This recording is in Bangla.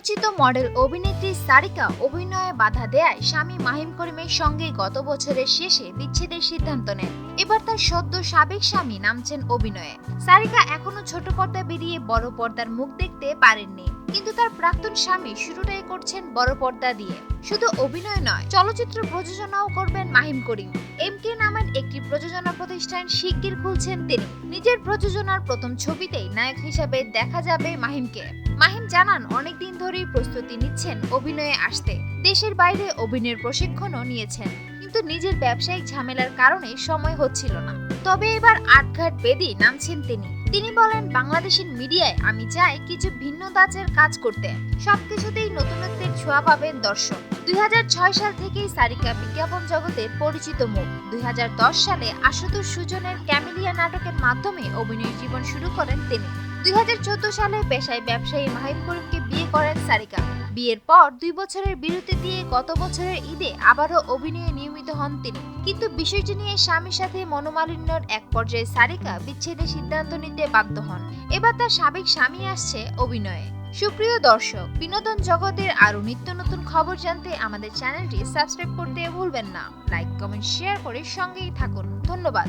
আলোচিত মডেল অভিনেত্রী সারিকা অভিনয়ে বাধা দেয় স্বামী মাহিম করিমের সঙ্গে গত বছরের শেষে বিচ্ছেদের সিদ্ধান্ত নেন। এবার তার সদ্য সাবেক স্বামী নামছেন অভিনয়ে। সারিকা এখনও ছোট পর্দা বেরিয়ে বড় পর্দার মুখ দেখতে পারেননি। কিন্তু তার প্রাক্তন স্বামী শুরুটাই করছেন বড় পর্দা দিয়ে। শুধু অভিনয় নয়, চলচ্চিত্র প্রযোজনাও করবেন মাহিম করিম। এম কে নামের একটি প্রযোজনা প্রতিষ্ঠান শিগগির খুলছেন তিনি। নিজের প্রযোজনার প্রথম ছবিতেই নায়ক হিসাবে দেখা যাবে মাহিমকে। মাহিম জানান, অনেকদিন ধরেই প্রস্তুতি নিচ্ছেন অভিনয়ে আসতে। দেশের বাইরে অভিনয়ের প্রশিক্ষণও নিয়েছেন, কিন্তু নিজের ব্যবসায়িক ঝামেলার কারণে সময় হচ্ছিল না। তবে এবার আটঘাট বেদি নামছেন তিনি। তিনি বলেন, বাংলাদেশের মিডিয়ায় আমি চাই কিছু ভিন্ন ধাঁচের কাজ করতে। সবকিছুতেই নতুনত্বের ছোঁয়া পাবেন দর্শক। দুই হাজার ছয় সাল থেকেই সারিকা বিজ্ঞাপন জগতের পরিচিত মুখ। দুই হাজার দশ সালে আশুতোষ সুজনের ক্যামেলিয়া নাটকের মাধ্যমে অভিনয় জীবন শুরু করেন তিনি। দুই হাজার চোদ্দ সালে পেশায় ব্যবসায়ী মাহিম করিমকে বিয়ে করেন সারিকা। বিয়ের পর দুই বছরের বিরতি দিয়ে গত বছরের ঈদে আবারও অভিনয়ে নিয়মিত হন তিনি। কিন্তু বিষয়টি নিয়ে স্বামীর সাথে মনোমালিন্যর এক পর্যায়ে সারিকা বিচ্ছেদের সিদ্ধান্ত নিতে বাধ্য হন। এবার তার সাবেক স্বামী আসছে অভিনয়ে। সুপ্রিয় দর্শক, বিনোদন জগতের আরও নিত্য নতুন খবর জানতে আমাদের চ্যানেলটি সাবস্ক্রাইব করতে ভুলবেন না। লাইক, কমেন্ট, শেয়ার করে সঙ্গেই থাকুন। ধন্যবাদ।